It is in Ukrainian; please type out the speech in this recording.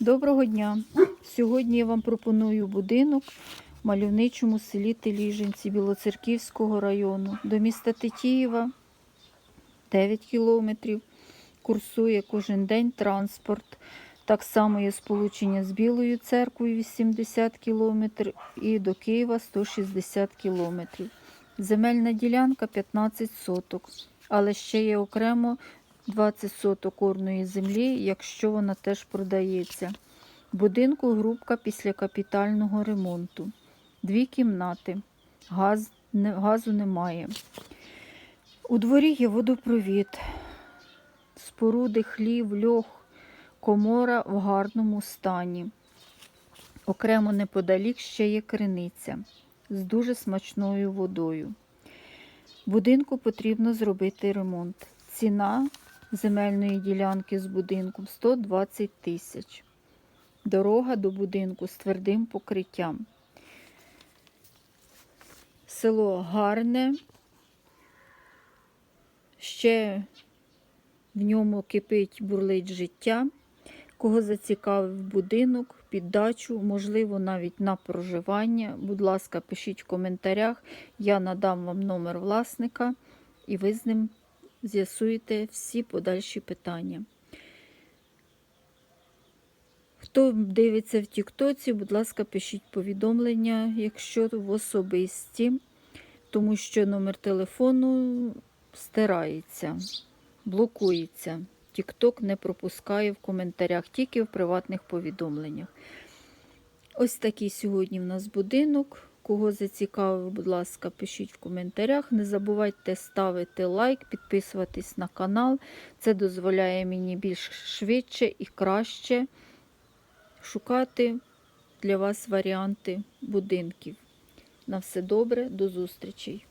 Доброго дня! Сьогодні я вам пропоную будинок в мальовничому селі Теліжинці Білоцерківського району. До міста Тетіїва 9 кілометрів. Курсує кожен день транспорт. Так само є сполучення з Білою церквою 80 кілометрів і до Києва 160 кілометрів. Земельна ділянка 15 соток, але ще є окремо 20 соток орної землі, якщо вона теж продається. Будинку грубка після капітального ремонту. Дві кімнати. Газ, не, газу немає. У дворі є водопровід, споруди, хлів, льох, комора в гарному стані. Окремо неподалік ще є криниця з дуже смачною водою. Будинку потрібно зробити ремонт. Ціна земельної ділянки з будинком 120 тисяч. Дорога до будинку з твердим покриттям. Село гарне. Ще в ньому кипить бурлить життя. Кого зацікавив будинок, під дачу, можливо, навіть на проживання. Будь ласка, пишіть в коментарях. Я надам вам номер власника, і ви з ним з'ясуєте всі подальші питання. Хто дивиться в Тіктоці, будь ласка, пишіть повідомлення, якщо в особисті, тому що номер телефону стирається, блокується. Тікток не пропускає в коментарях, тільки в приватних повідомленнях. Ось такий сьогодні в нас будинок. Кого зацікавив, будь ласка, пишіть в коментарях. Не забувайте ставити лайк, підписуватись на канал. Це дозволяє мені більш швидше і краще шукати для вас варіанти будинків. На все добре, до зустрічей!